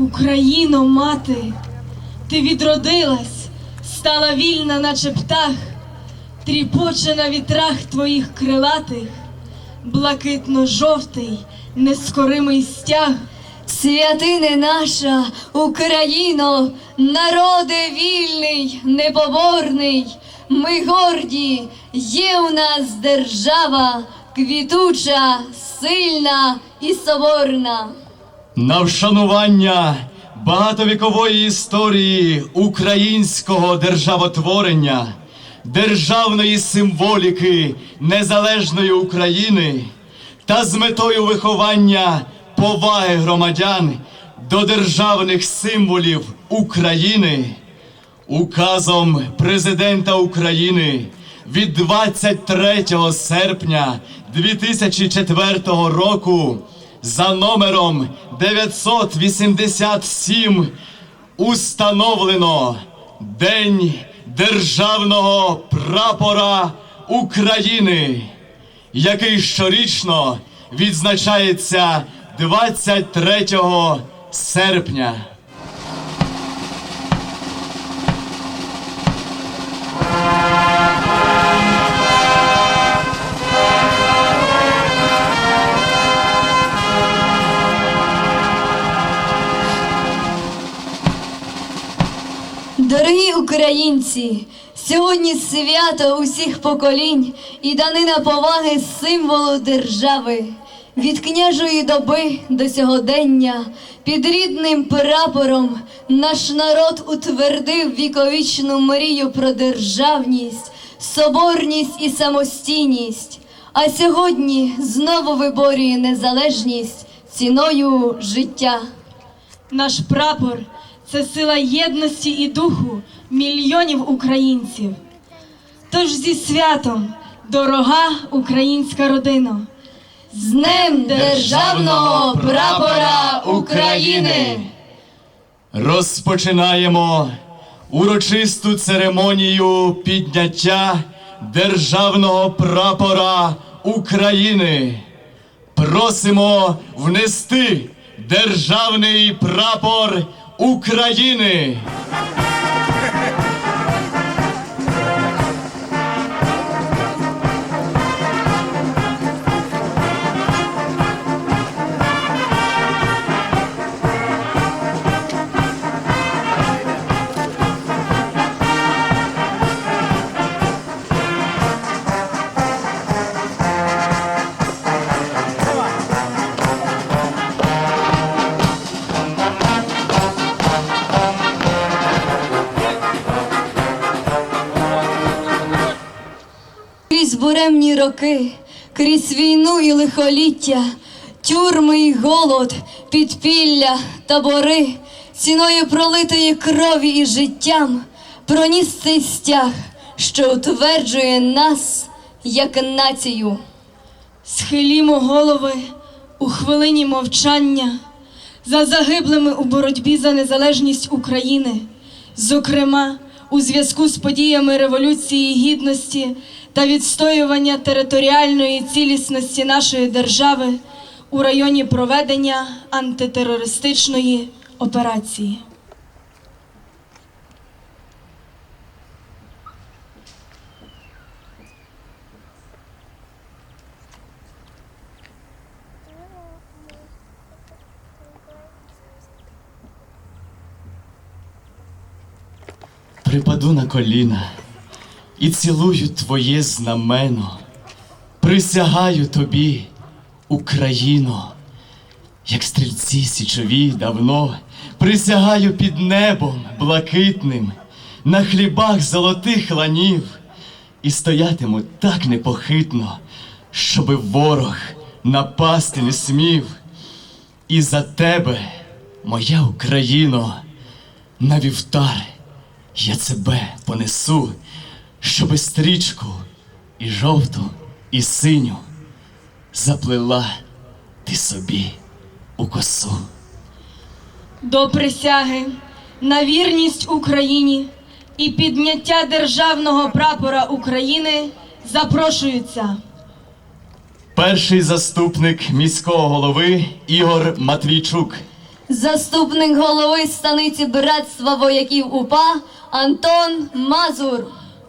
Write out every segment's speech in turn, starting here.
Україно, мати, ти відродилась, стала вільна, наче птах, тріпоче на вітрах твоїх крилатих, блакитно-жовтий, нескоримий стяг. Святине наша Україно, народе вільний, непоборний, ми горді, є у нас держава, квітуча, сильна і соборна. На вшанування багатовікової історії українського державотворення, державної символіки незалежної України та з метою виховання поваги громадян до державних символів України указом президента України від 23 серпня 2004 року за номером 987 установлено День Державного прапора України, який щорічно відзначається 23 серпня. Українці, сьогодні свято усіх поколінь і данина поваги символу держави. Від княжої доби до сьогодення під рідним прапором наш народ утвердив віковічну мрію про державність, соборність і самостійність. А сьогодні знову виборює незалежність ціною життя. Наш прапор це сила єдності і духу мільйонів українців. Тож зі святом, дорога українська родина. З Днем Державного прапора України! Розпочинаємо урочисту церемонію підняття державного прапора України. Просимо внести державний прапор України. Роки, крізь війну і лихоліття, тюрми і голод, підпілля, табори, ціною пролитої крові і життям проніс цей стяг, що утверджує нас як націю. Схилімо голови у хвилині мовчання за загиблими у боротьбі за незалежність України, зокрема у зв'язку з подіями Революції Гідності та відстоювання територіальної цілісності нашої держави у районі проведення антитерористичної операції. Припаду на коліна і цілую твоє знамено. Присягаю тобі, Україно, як стрільці січові давно, присягаю під небом блакитним, на хлібах золотих ланів, і стоятиму так непохитно, щоби ворог напасти не смів. І за тебе, моя Україно, на вівтар я тебе понесу, щоби стрічку і жовту, і синю заплела ти собі у косу. До присяги на вірність Україні і підняття державного прапора України запрошуються перший заступник міського голови Ігор Матвійчук, Заступник голови станиці братства вояків УПА Антон Мазур.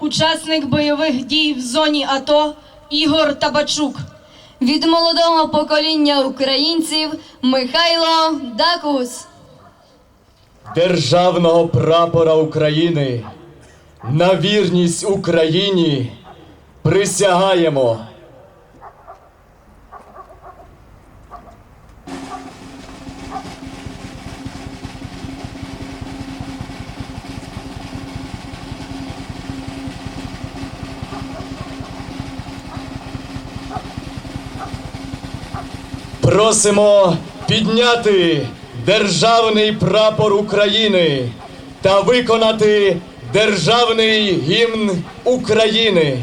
Учасник бойових дій в зоні АТО Ігор Табачук, Від молодого покоління українців Михайло Дакус. державного прапора України. На вірність Україні присягаємо. Просимо підняти державний прапор України та виконати державний гімн України.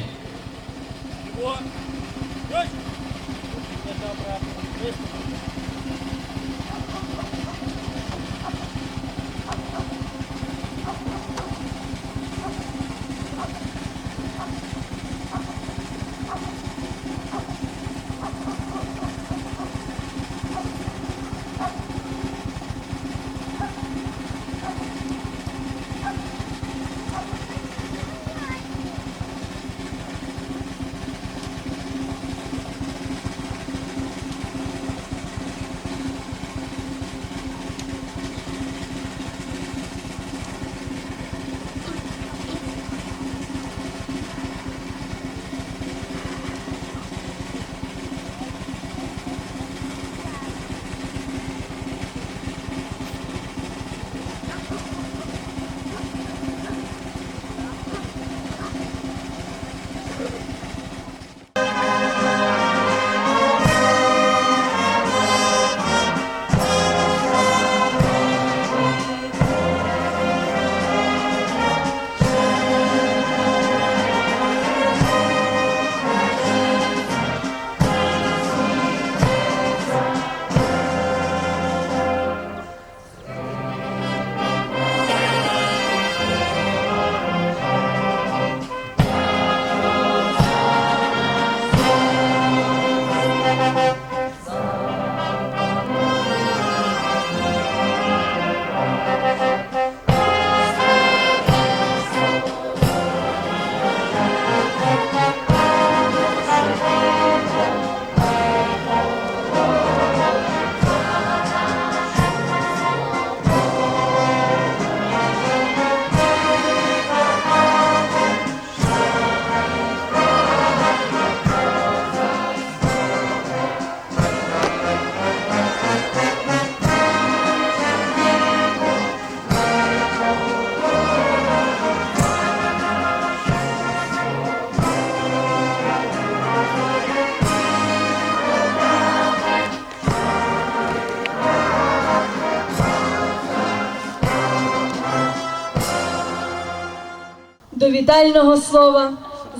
Вітального слова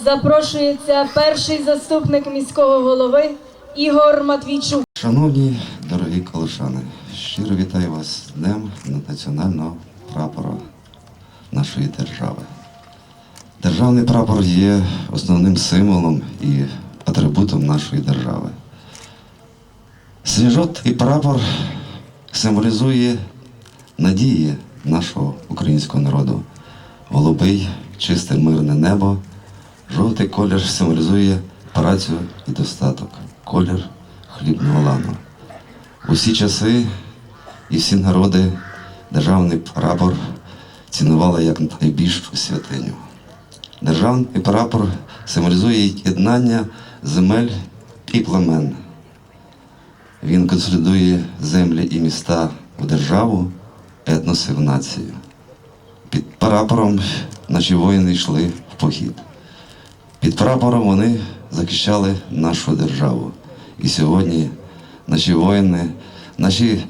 запрошується перший заступник міського голови Ігор Матвійчук. Шановні дорогі колишани, щиро вітаю вас з Днем національного прапора нашої держави. Державний прапор є основним символом і атрибутом нашої держави. Сніжок і прапор символізує надії нашого українського народу. Голубий, чисте мирне небо, жовтий колір символізує працю і достаток, колір хлібного лану. Усі часи і всі народи державний прапор цінували як найбільшу святиню. Державний прапор символізує єднання земель і племен. Він консолідує землі і міста в державу, етноси в націю. Під прапором наші воїни йшли в похід. Під прапором вони захищали нашу державу. І сьогодні наші воїни, наші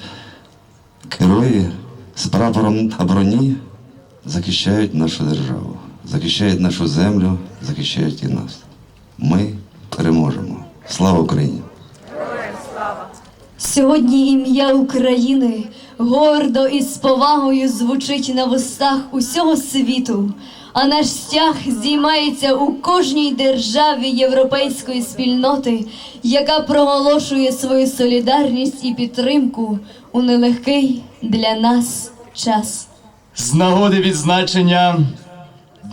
герої з прапором на броні захищають нашу державу, захищають нашу землю, захищають і нас. Ми переможемо. Слава Україні! Сьогодні ім'я України гордо і з повагою звучить на вустах усього світу, а наш стяг здіймається у кожній державі європейської спільноти, яка проголошує свою солідарність і підтримку у нелегкий для нас час. З нагоди відзначення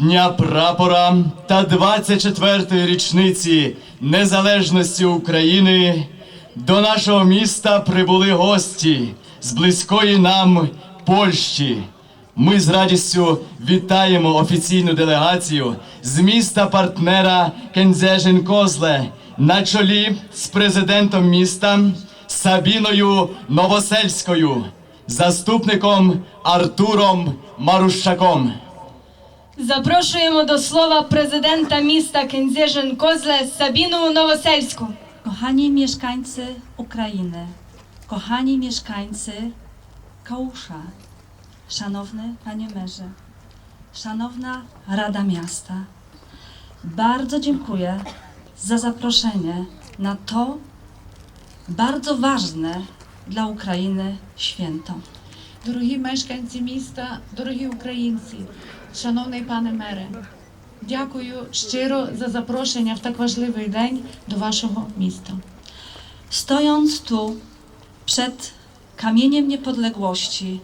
Дня прапора та 24-ї річниці незалежності України до нашого міста прибули гості з близької нам Польщі. Ми з радістю вітаємо офіційну делегацію з міста партнера Кензежин Козле на чолі з президентом міста Сабіною Новосельською, заступником Артуром Марущаком. Запрошуємо до слова президента міста Кензежин Козле Сабіну Новосельську. Kochani mieszkańcy Ukrainy, kochani mieszkańcy Kałusza, szanowny panie merze, szanowna Rada Miasta, bardzo dziękuję za zaproszenie na to bardzo ważne dla Ukrainy święto. Дорогі мешканці міста, дорогі українці, шановний пане мере, дякую щиро за запрошення в так важливий день до вашого міста. Stojąc tu przed kamieniem niepodległości,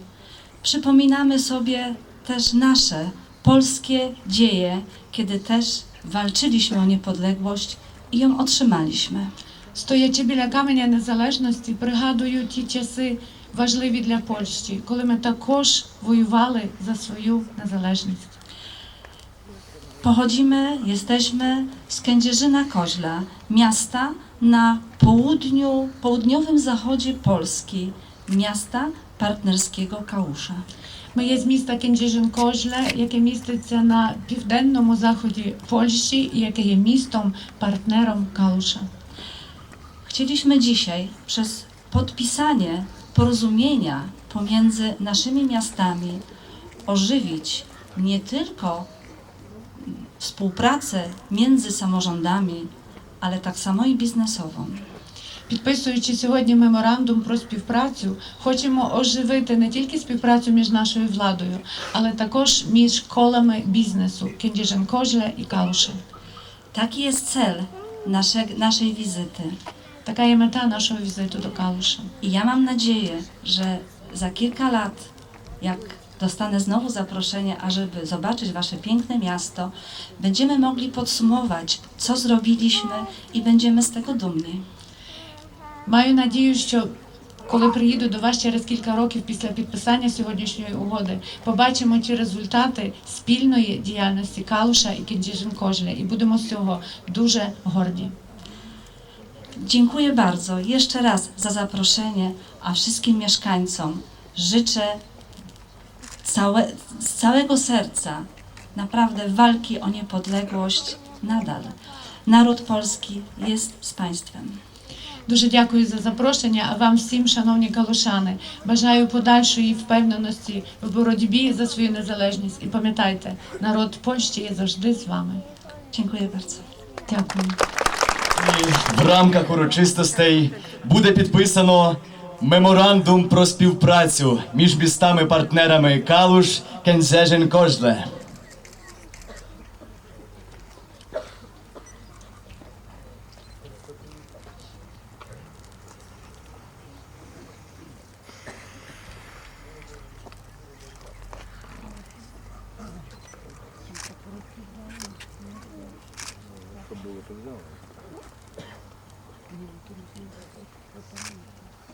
przypominamy sobie też nasze polskie dzieje, kiedy też walczyliśmy o niepodległość i ją otrzymaliśmy. Стоячи біля каменя незалежності, пригадую ті часи важливі для Польщі, коли ми також воювали за свою незалежність. Pochodzimy, jesteśmy z Kędzierzyna Koźla, miasta na południu, południowym zachodzie Polski, miasta partnerskiego Kałusza. Ми є з міста Кінджижин-Кожле, яке міститься на південному заході Польщі і яке є містом партнером Калуша. Chcieliśmy dzisiaj przez podpisanie porozumienia pomiędzy naszymi miastami ożywić nie tylko współpracę między samorządami, ale tak samo i biznesową. Підписуючи сьогодні меморандум про співпрацю, хочемо оживити не тільки співпрацю між нашою владою, але також між колами бізнесу Кіндіжин Кожле і Калуша. Taki jest cel nasze, naszej wizyty. Така є мета нашого візиту до Калуша. I ja mam nadzieję, że za kilka lat, jak dostanę znowu zaproszenie, ażeby zobaczyć Wasze piękne miasto, będziemy mogli podsumować, co zrobiliśmy i będziemy z tego dumni. Маю надію, що коли приїду до вас через кілька років після підписання сьогоднішньої угоди, побачимо ті результати спільної діяльності Калуша і Кіндіжин Кожля, і будемо з цього дуже горді. Dziękuję bardzo jeszcze raz za zaproszenie, a wszystkim mieszkańcom życzę całe, z całego serca naprawdę walki o niepodległość nadal. Naród polski jest z państwem. Дуже дякую за запрошення. А вам всім, шановні калушани, бажаю подальшої впевненості в боротьбі за свою незалежність. І пам'ятайте, народ Польщі є завжди з вами. Dziękuję bardzo. Дякую. І в рамках урочистостей буде підписано Меморандум про співпрацю між містами-партнерами Калуш кензежен Кожле. Щоб було, то взяли.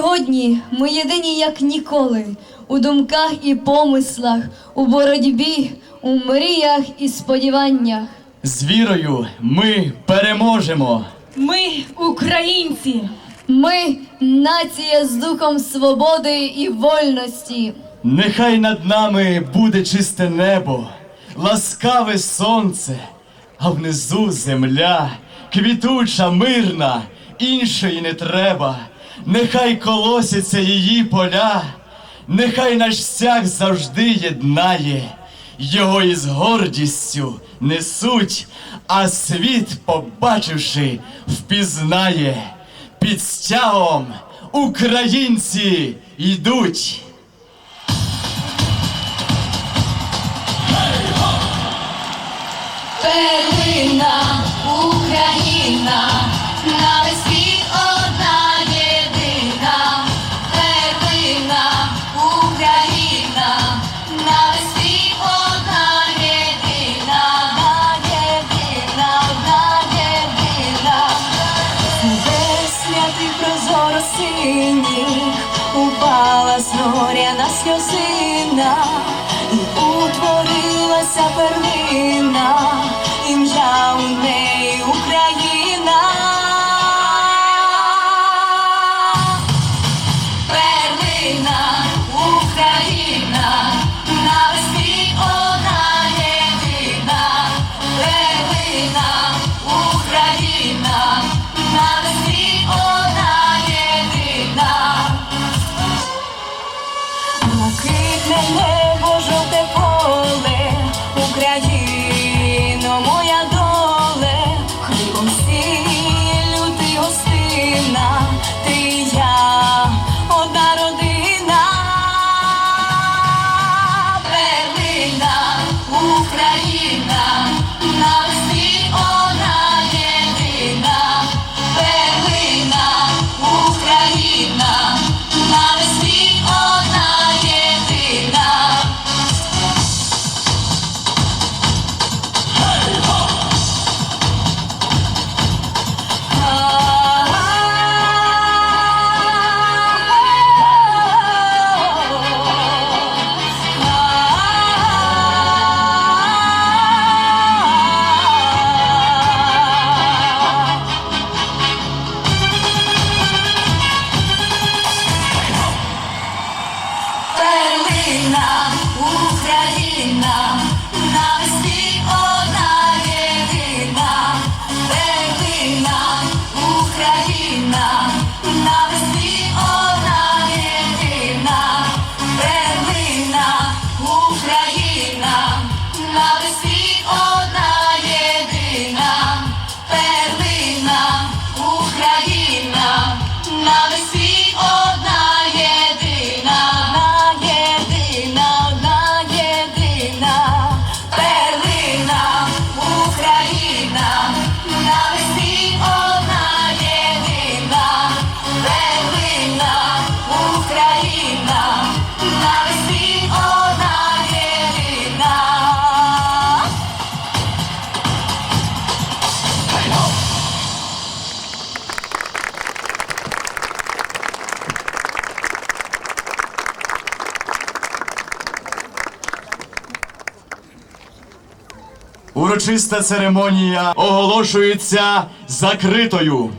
Сьогодні ми єдині як ніколи у думках і помислах, у боротьбі, у мріях і сподіваннях. З вірою ми переможемо. Ми українці. Ми нація з духом свободи і вольності. Нехай над нами буде чисте небо, ласкаве сонце, а внизу земля, квітуча, мирна, іншої не треба. Нехай колосяться її поля, нехай наш стяг завжди єднає, його із гордістю несуть, а світ, побачивши, впізнає. Під стягом українці йдуть. Перлина, Україна, на Урочиста церемонія оголошується закритою.